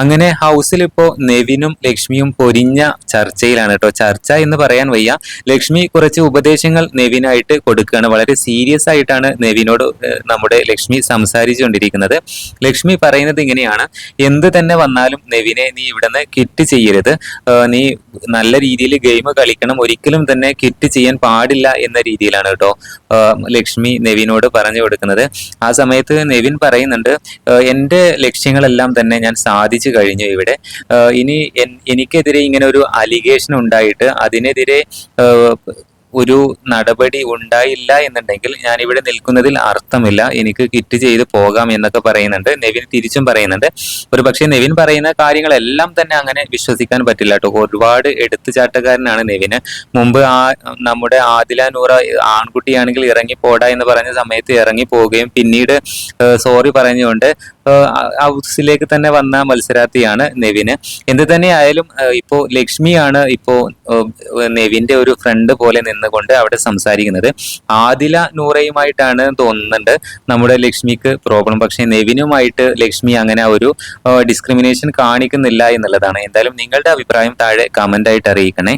അങ്ങനെ ഹൗസിൽ ഇപ്പോ നെവിനും ലക്ഷ്മിയും പൊരിഞ്ഞ ചർച്ചയിലാണ് കേട്ടോ. ചർച്ച എന്ന് പറയാൻ വയ്യ. ലക്ഷ്മി കുറച്ച് ഉപദേശങ്ങൾ നെവിനായിട്ട് കൊടുക്കുകയാണ്. വളരെ സീരിയസ് ആയിട്ടാണ് നെവിനോട് നമ്മുടെ ലക്ഷ്മി സംസാരിച്ചുകൊണ്ടിരിക്കുന്നത്. ലക്ഷ്മി പറയുന്നത് ഇങ്ങനെയാണ്. എന്ത് തന്നെ വന്നാലും നെവിനെ നീ ഇവിടുന്ന് കിറ്റ് ചെയ്യരുത്. നീ നല്ല രീതിയിൽ ഗെയിം കളിക്കണം. ഒരിക്കലും തന്നെ കിറ്റ് ചെയ്യാൻ പാടില്ല എന്ന രീതിയിലാണ് കേട്ടോ ലക്ഷ്മി നെവിനോട് പറഞ്ഞു കൊടുക്കുന്നത്. ആ സമയത്ത് നെവിൻ പറയുന്നുണ്ട് എന്റെ ലക്ഷ്യങ്ങളെല്ലാം തന്നെ ഞാൻ സാധിച്ചു കഴിഞ്ഞു ഇവിടെ. ഇനി എനിക്കെതിരെ ഇങ്ങനെ ഒരു അലിഗേഷൻ ഉണ്ടായിട്ട് അതിനെതിരെ ഒരു നടപടി ഉണ്ടായില്ല എന്നുണ്ടെങ്കിൽ ഞാൻ ഇവിടെ നിൽക്കുന്നതിൽ അർത്ഥമില്ല. എനിക്ക് കിറ്റ് ചെയ്ത് പോകാം എന്നൊക്കെ പറയുന്നുണ്ട്. നെവിൻ തിരിച്ചും പറയുന്നുണ്ട്. ഒരു പക്ഷേ നെവിൻ പറയുന്ന കാര്യങ്ങളെല്ലാം തന്നെ അങ്ങനെ വിശ്വസിക്കാൻ പറ്റില്ല കേട്ടോ. ഒരുപാട് എടുത്തുചാട്ടക്കാരനാണ് നെവിന്. മുമ്പ് ആ നമ്മുടെ ആദില നൂറ ആൺകുട്ടിയാണെങ്കിൽ ഇറങ്ങി പോടാ എന്ന് പറഞ്ഞ സമയത്ത് ഇറങ്ങി പോവുകയും പിന്നീട് സോറി പറഞ്ഞുകൊണ്ട് ഹൗസിലേക്ക് തന്നെ വന്ന മത്സരാർത്ഥിയാണ് നെവിന്. എന്ത് തന്നെയായാലും ഏഹ് ഇപ്പോ ലക്ഷ്മിയാണ് ഇപ്പോൾ നെവിന്റെ ഒരു ഫ്രണ്ട് പോലെ നിന്നുകൊണ്ട് അവിടെ സംസാരിക്കുന്നത്. ആദില നൂറയുമായിട്ടാണ് തോന്നുന്നുണ്ട്. നമ്മുടെ ലക്ഷ്മിക്ക് പ്രോബ്ലം പക്ഷേ നെവിനുമായിട്ട് ലക്ഷ്മി അങ്ങനെ ഒരു ഡിസ്ക്രിമിനേഷൻ കാണിക്കുന്നില്ല എന്നുള്ളതാണ്. എന്തായാലും നിങ്ങളുടെ അഭിപ്രായം താഴെ കമന്റായിട്ട് അറിയിക്കണേ.